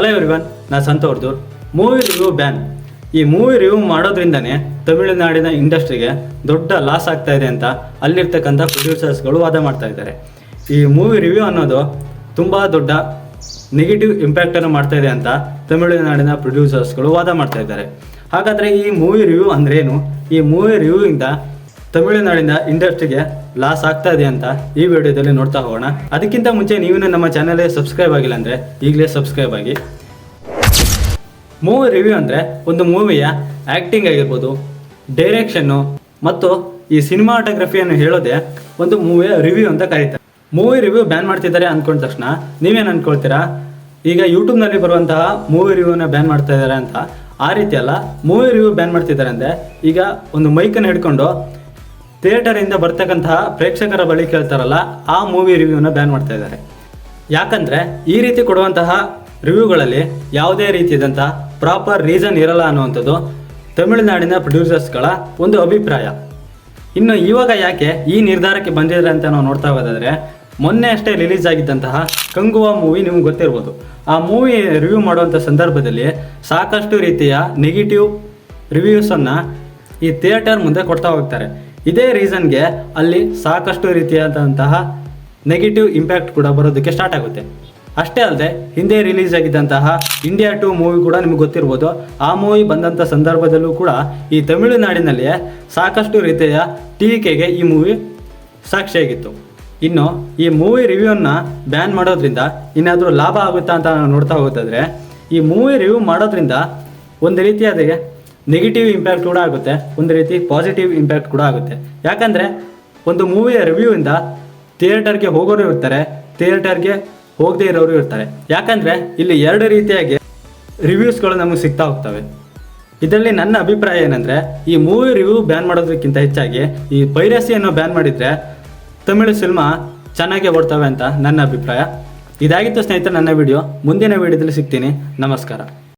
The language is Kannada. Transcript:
ಹಲೋ ಎವ್ರಿವನ್ ನಾ ಸಂತೋರ್ದು ಮೂವಿ ರಿವ್ಯೂ ಬ್ಯಾನ್ ಈ ಮೂವಿ ರಿವ್ಯೂ ಮಾಡೋದ್ರಿಂದನೇ ತಮಿಳುನಾಡಿನ ಇಂಡಸ್ಟ್ರಿಗೆ ದೊಡ್ಡ ಲಾಸ್ ಆಗ್ತಾ ಇದೆ ಅಂತ ಅಲ್ಲಿರ್ತಕ್ಕಂಥ ಪ್ರೊಡ್ಯೂಸರ್ಸ್ಗಳು ವಾದ ಮಾಡ್ತಾ ಇದ್ದಾರೆ. ಈ ಮೂವಿ ರಿವ್ಯೂ ಅನ್ನೋದು ತುಂಬ ದೊಡ್ಡ ನೆಗೆಟಿವ್ ಇಂಪ್ಯಾಕ್ಟನ್ನು ಮಾಡ್ತಾ ಇದೆ ಅಂತ ತಮಿಳುನಾಡಿನ ಪ್ರೊಡ್ಯೂಸರ್ಸ್ಗಳು ವಾದ ಮಾಡ್ತಾ ಇದ್ದಾರೆ. ಹಾಗಾದರೆ ಈ ಮೂವಿ ರಿವ್ಯೂ ಅಂದ್ರೇನು? ಈ ಮೂವಿ ರಿವ್ಯೂಯಿಂದ ತಮಿಳುನಾಡಿನ ಇಂಡಸ್ಟ್ರಿಗೆ ಲಾಸ್ ಆಗ್ತಾ ಇದೆ ಅಂತ ಈ ವಿಡಿಯೋದಲ್ಲಿ ನೋಡ್ತಾ ಹೋಗೋಣ. ಅದಕ್ಕಿಂತ ಮುಂಚೆ ನೀವು ನಮ್ಮ ಚಾನಲ್ಗೆ ಸಬ್ಸ್ಕ್ರೈಬ್ ಆಗಿಲ್ಲ ಅಂದರೆ ಈಗಲೇ ಸಬ್ಸ್ಕ್ರೈಬ್ ಆಗಿ. ಮೂವಿ ರಿವ್ಯೂ ಅಂದರೆ ಒಂದು ಮೂವಿಯ ಆ್ಯಕ್ಟಿಂಗ್ ಆಗಿರ್ಬೋದು, ಡೈರೆಕ್ಷನ್ನು ಮತ್ತು ಈ ಸಿನಿಮಾಟೋಗ್ರಫಿಯನ್ನು ಹೇಳೋದೇ ಒಂದು ಮೂವಿಯ ರಿವ್ಯೂ ಅಂತ ಕರೀತಾರೆ. ಮೂವಿ ರಿವ್ಯೂ ಬ್ಯಾನ್ ಮಾಡ್ತಿದ್ದಾರೆ ಅಂದ್ಕೊಂಡ ತಕ್ಷಣ ನೀವೇನು ಅಂದ್ಕೊಳ್ತೀರಾ ಈಗ ಯೂಟ್ಯೂಬ್ನಲ್ಲಿ ಬರುವಂತಹ ಮೂವಿ ರಿವ್ಯೂನ ಬ್ಯಾನ್ ಮಾಡ್ತಾ ಇದ್ದಾರೆ ಅಂತ ಆ ರೀತಿ ಅಲ್ಲ. ಮೂವಿ ರಿವ್ಯೂ ಬ್ಯಾನ್ ಮಾಡ್ತಿದ್ದಾರೆ ಅಂದರೆ ಈಗ ಒಂದು ಮೈಕನ್ನು ಹಿಡ್ಕೊಂಡು ಥಿಯೇಟರಿಂದ ಬರ್ತಕ್ಕಂತಹ ಪ್ರೇಕ್ಷಕರ ಬಳಿ ಕೇಳ್ತಾರಲ್ಲ, ಆ ಮೂವಿ ರಿವ್ಯೂನ ಬ್ಯಾನ್ ಮಾಡ್ತಾ ಇದ್ದಾರೆ. ಯಾಕಂದ್ರೆ ಈ ರೀತಿ ಕೊಡುವಂತಹ ರಿವ್ಯೂಗಳಲ್ಲಿ ಯಾವುದೇ ರೀತಿಯಾದಂತಹ ಪ್ರಾಪರ್ ರೀಸನ್ ಇರಲ್ಲ ಅನ್ನುವಂಥದ್ದು ತಮಿಳುನಾಡಿನ ಪ್ರೊಡ್ಯೂಸರ್ಸ್ಗಳ ಒಂದು ಅಭಿಪ್ರಾಯ. ಇನ್ನು ಇವಾಗ ಯಾಕೆ ಈ ನಿರ್ಧಾರಕ್ಕೆ ಬಂದಿದ್ದಾರೆ ಅಂತ ನಾವು ನೋಡ್ತಾ ಹೋದಾದರೆ, ಮೊನ್ನೆ ಅಷ್ಟೇ ರಿಲೀಸ್ ಆಗಿದ್ದಂತಹ ಕಂಗುವ ಮೂವಿ ನಿಮ್ಗೆ ಗೊತ್ತಿರ್ಬೋದು. ಆ ಮೂವಿ ರಿವ್ಯೂ ಮಾಡುವಂಥ ಸಂದರ್ಭದಲ್ಲಿ ಸಾಕಷ್ಟು ರೀತಿಯ ನೆಗೆಟಿವ್ ರಿವ್ಯೂಸನ್ನು ಈ ಥಿಯೇಟರ್ ಮುಂದೆ ಕೊಡ್ತಾ ಹೋಗ್ತಾರೆ. ಇದೇ ರೀಸನ್ಗೆ ಅಲ್ಲಿ ಸಾಕಷ್ಟು ರೀತಿಯಾದಂತಹ ನೆಗೆಟಿವ್ ಇಂಪ್ಯಾಕ್ಟ್ ಕೂಡ ಬರೋದಕ್ಕೆ ಸ್ಟಾರ್ಟ್ ಆಗುತ್ತೆ. ಅಷ್ಟೇ ಅಲ್ಲದೆ ಹಿಂದೆ ರಿಲೀಸ್ ಆಗಿದ್ದಂತಹ ಇಂಡಿಯಾ ಟು ಮೂವಿ ಕೂಡ ನಿಮ್ಗೆ ಗೊತ್ತಿರ್ಬೋದು. ಆ ಮೂವಿ ಬಂದಂಥ ಸಂದರ್ಭದಲ್ಲೂ ಕೂಡ ಈ ತಮಿಳುನಾಡಿನಲ್ಲಿಯೇ ಸಾಕಷ್ಟು ರೀತಿಯ ಟೀಕೆಗೆ ಈ ಮೂವಿ ಸಾಕ್ಷಿಯಾಗಿತ್ತು ಇನ್ನು ಈ ಮೂವಿ ರಿವ್ಯೂನ ಬ್ಯಾನ್ ಮಾಡೋದ್ರಿಂದ ಇನ್ನಾದರೂ ಲಾಭ ಆಗುತ್ತಾ ಅಂತ ನಾವು ನೋಡ್ತಾ ಹೋಗೋದಾದರೆ ಈ ಮೂವಿ ರಿವ್ಯೂ ಮಾಡೋದ್ರಿಂದ ಒಂದು ರೀತಿಯಾದ ನೆಗೆಟಿವ್ ಇಂಪ್ಯಾಕ್ಟ್ ಕೂಡ ಆಗುತ್ತೆ. ಒಂದು ರೀತಿ ಪಾಸಿಟಿವ್ ಇಂಪ್ಯಾಕ್ಟ್ ಕೂಡ ಆಗುತ್ತೆ. ಯಾಕಂದರೆ ಒಂದು ಮೂವಿಯ ರಿವ್ಯೂಯಿಂದ ಥಿಯೇಟರ್ಗೆ ಹೋಗೋರು ಇರ್ತಾರೆ ಥಿಯೇಟರ್ಗೆ ಹೋಗದೇ ಇರೋರು ಇರ್ತಾರೆ. ಯಾಕಂದರೆ ಇಲ್ಲಿ ಎರಡು ರೀತಿಯಾಗಿ ರಿವ್ಯೂಸ್ಗಳು ನಮಗೆ ಸಿಗ್ತಾ ಹೋಗ್ತವೆ. ಇದರಲ್ಲಿ ನನ್ನ ಅಭಿಪ್ರಾಯ ಏನಂದರೆ, ಈ ಮೂವಿ ರಿವ್ಯೂ ಬ್ಯಾನ್ ಮಾಡೋದಕ್ಕಿಂತ ಹೆಚ್ಚಾಗಿ ಈ ಪೈರಸಿಯನ್ನು ಬ್ಯಾನ್ ಮಾಡಿದರೆ ತಮಿಳು ಸಿನಿಮಾ ಚೆನ್ನಾಗೇ ಓಡ್ತವೆ ಅಂತ ನನ್ನ ಅಭಿಪ್ರಾಯ. ಇದಾಗಿತ್ತು ಸ್ನೇಹಿತರೆ, ನನ್ನ ವಿಡಿಯೋ ಮುಂದಿನ ವಿಡಿಯೋದಲ್ಲಿ ಸಿಗ್ತೀನಿ. ನಮಸ್ಕಾರ.